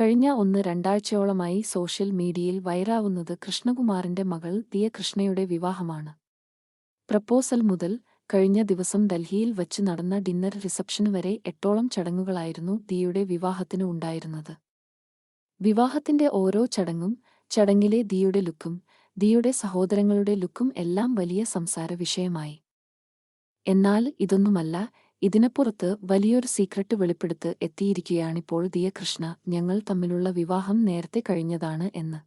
കഴിഞ്ഞ ഒന്ന് രണ്ടാഴ്ചയോളമായി സോഷ്യൽ മീഡിയയിൽ വൈറാവുന്നത് കൃഷ്ണകുമാറിന്റെ മകൾ ദിയ കൃഷ്ണയുടെ വിവാഹമാണ്. പ്രപ്പോസൽ മുതൽ കഴിഞ്ഞ ദിവസം ഡൽഹിയിൽ വച്ച് നടന്ന ഡിന്നർ റിസപ്ഷന് വരെ എട്ടോളം ചടങ്ങുകളായിരുന്നു ദിയുടെ വിവാഹത്തിന് ഉണ്ടായിരുന്നത്. വിവാഹത്തിന്റെ ഓരോ ചടങ്ങും ചടങ്ങിലെ ദിയുടെ ലുക്കും ദിയുടെ സഹോദരങ്ങളുടെ ലുക്കും എല്ലാം വലിയ സംസാര വിഷയമായി. എന്നാൽ ഇതൊന്നുമല്ല ഇതിനപ്പുറത്ത് വലിയൊരു സീക്രട്ട് വെളിപ്പെടുത്ത് എത്തിയിരിക്കുകയാണിപ്പോൾ ദിയ കൃഷ്ണ ഞങ്ങൾ തമ്മിലുള്ള വിവാഹം നേരത്തെ കഴിഞ്ഞതാണ് എന്ന്.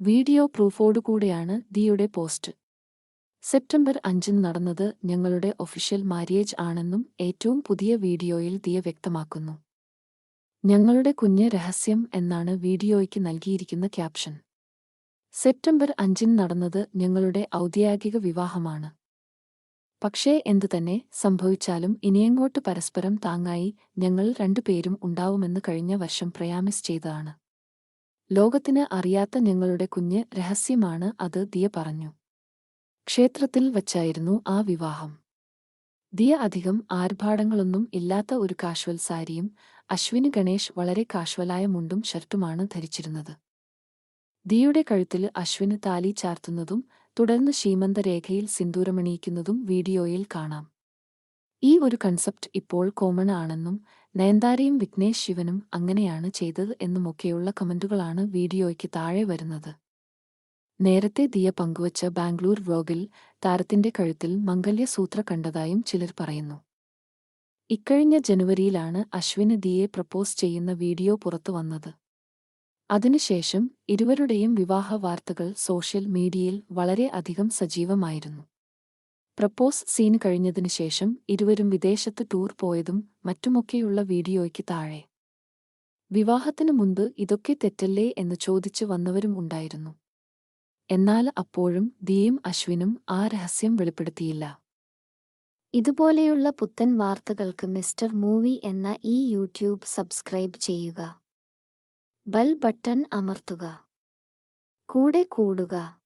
വീഡിയോ പ്രൂഫോടുകൂടെയാണ് ദിയുടെ പോസ്റ്റ്. സെപ്റ്റംബർ അഞ്ചിന് നടന്നത് ഞങ്ങളുടെ ഒഫീഷ്യൽ മാര്യേജ് ആണെന്നും ഏറ്റവും പുതിയ വീഡിയോയിൽ ദിയ വ്യക്തമാക്കുന്നു. ഞങ്ങളുടെ കുഞ്ഞ് രഹസ്യം എന്നാണ് വീഡിയോയ്ക്ക് നൽകിയിരിക്കുന്ന ക്യാപ്ഷൻ സെപ്റ്റംബർ അഞ്ചിന് നടന്നത് ഞങ്ങളുടെ ഔദ്യോഗിക വിവാഹമാണ്. പക്ഷേ എന്തുതന്നെ സംഭവിച്ചാലും ഇനിയങ്ങോട്ട് പരസ്പരം താങ്ങായി ഞങ്ങൾ രണ്ടുപേരും ഉണ്ടാവുമെന്ന് കഴിഞ്ഞ വർഷം പ്രയാമിസ് ചെയ്തതാണ്. ലോകത്തിന് അറിയാത്ത ഞങ്ങളുടെ കുഞ്ഞ് രഹസ്യമാണ് അത് ദിയ പറഞ്ഞു. ക്ഷേത്രത്തിൽ വച്ചായിരുന്നു ആ വിവാഹം. ദിയ അധികം ആർഭാടങ്ങളൊന്നും ഇല്ലാത്ത ഒരു കാഷ്വൽ സാരിയും അശ്വിന് ഗണേഷ് വളരെ കാഷ്വലായ മുണ്ടും ഷർട്ടുമാണ് ധരിച്ചിരുന്നത്. ദിയുടെ കഴുത്തിൽ അശ്വിന് താലി ചാർത്തുന്നതും തുടർന്ന് ശീമന്തരേഖയിൽ സിന്ദൂരമണിയിക്കുന്നതും വീഡിയോയിൽ കാണാം. ഈ ഒരു കൺസെപ്റ്റ് ഇപ്പോൾ കോമൺ ആണെന്നും നയൻതാരയും വിഘ്നേഷ് ശിവനും അങ്ങനെയാണ് ചെയ്തത് എന്നുമൊക്കെയുള്ള കമന്റുകളാണ് വീഡിയോയ്ക്ക് താഴെ വരുന്നത്. നേരത്തെ ദിയ പങ്കുവച്ച ബാംഗ്ലൂർ വ്ലോഗിൽ താരത്തിന്റെ കഴുത്തിൽ മംഗല്യസൂത്ര കണ്ടതായും ചിലർ പറയുന്നു. ഇക്കഴിഞ്ഞ ജനുവരിയിലാണ് അശ്വിന് ദിയെ പ്രപ്പോസ് ചെയ്യുന്ന വീഡിയോ പുറത്തു വന്നത്. അതിനുശേഷം ഇരുവരുടെയും വിവാഹ വാർത്തകൾ സോഷ്യൽ മീഡിയയിൽ വളരെ അധികം സജീവമായിരുന്നു. പ്രപ്പോസ് സീൻ കഴിഞ്ഞതിനു ശേഷം ഇരുവരും വിദേശത്ത് ടൂർ പോയതും മറ്റുമൊക്കെയുള്ള വീഡിയോയ്ക്ക് താഴെ. വിവാഹത്തിനു മുൻപ് ഇതൊക്കെ തെറ്റല്ലേ എന്ന് ചോദിച്ചു വന്നവരും ഉണ്ടായിരുന്നു. എന്നാൽ അപ്പോഴും ദിയും അശ്വിനും ആ രഹസ്യം വെളിപ്പെടുത്തിയില്ല. ഇതുപോലെയുള്ള പുത്തൻ വാർത്തകൾക്ക് മിസ്റ്റർ മൂവി എന്ന ഈ യൂട്യൂബ് സബ്സ്ക്രൈബ് ചെയ്യുക. ബെൽ ബട്ടൺ അമർത്തുക. കൂടെ കൂടുക.